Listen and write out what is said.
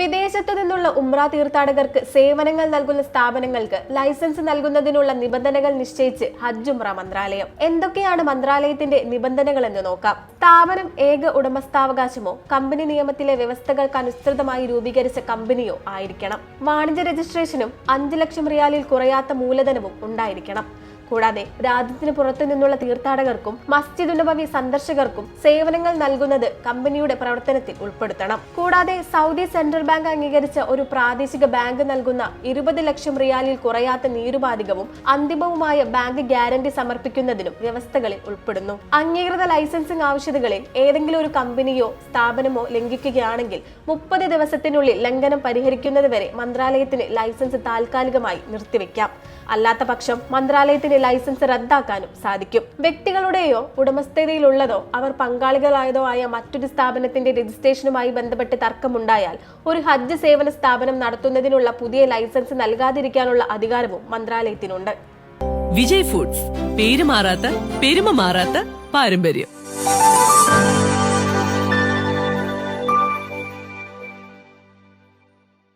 വിദേശത്തു നിന്നുള്ള ഉംറ തീർത്ഥാടകർക്ക് സേവനങ്ങൾ നൽകുന്ന സ്ഥാപനങ്ങൾക്ക് ലൈസൻസ് നൽകുന്നതിനുള്ള നിബന്ധനകൾ നിശ്ചയിച്ച് ഹജ്ജ് ഉംറ മന്ത്രാലയം. എന്തൊക്കെയാണ് മന്ത്രാലയത്തിന്റെ നിബന്ധനകൾ എന്ന് നോക്കാം. സ്ഥാപനം ഏക ഉടമസ്ഥാവകാശമോ കമ്പനി നിയമത്തിലെ വ്യവസ്ഥകൾക്ക് അനുസൃതമായി രൂപീകരിച്ച കമ്പനിയോ ആയിരിക്കണം. വാണിജ്യ രജിസ്ട്രേഷനും അഞ്ച് ലക്ഷം റിയാലിൽ കുറയാത്ത മൂലധനവും ഉണ്ടായിരിക്കണം. കൂടാതെ രാജ്യത്തിന് പുറത്തു നിന്നുള്ള തീർത്ഥാടകർക്കും മസ്ജിദ് നബവി സന്ദർശകർക്കും സേവനങ്ങൾ നൽകുന്നത് കമ്പനിയുടെ പ്രവർത്തനത്തിൽ ഉൾപ്പെടുത്തണം. കൂടാതെ സൗദി സെൻട്രൽ ബാങ്ക് അംഗീകരിച്ച ഒരു പ്രാദേശിക ബാങ്ക് നൽകുന്ന ഇരുപത് ലക്ഷം റിയാലിൽ കുറയാത്ത നീരുപാധികവും അന്തിമവുമായ ബാങ്ക് ഗ്യാരണ്ടി സമർപ്പിക്കുന്നതിനും വ്യവസ്ഥകളിൽ ഉൾപ്പെടുന്നു. അംഗീകൃത ലൈസൻസിംഗ് ആവശ്യതകളിൽ ഏതെങ്കിലും ഒരു കമ്പനിയോ സ്ഥാപനമോ ലംഘിക്കുകയാണെങ്കിൽ മുപ്പത് ദിവസത്തിനുള്ളിൽ ലംഘനം പരിഹരിക്കുന്നതുവരെ മന്ത്രാലയത്തിന് ലൈസൻസ് താൽക്കാലികമായി നിർത്തിവെക്കാം. അല്ലാത്ത പക്ഷം മന്ത്രാലയത്തിന് ലൈസൻസ് റദ്ദാക്കാനും സാധിക്കും. വ്യക്തികളുടെയോ ഉടമസ്ഥതയിലുള്ളതോ അവർ പങ്കാളികളായതോ ആയ മറ്റൊരു സ്ഥാപനത്തിന്റെ രജിസ്ട്രേഷനുമായി ബന്ധപ്പെട്ട് തർക്കമുണ്ടായാൽ ഒരു ഹജ്ജ് സേവന സ്ഥാപനം നടത്തുന്നതിനുള്ള പുതിയ ലൈസൻസ് നൽകാതിരിക്കാനുള്ള അധികാരവും മന്ത്രാലയത്തിനുണ്ട്. വിജയ് ഫുഡ്സ് പേരുമാറാത്ത പെരുമ മാറാത്ത പാരമ്പര്യം.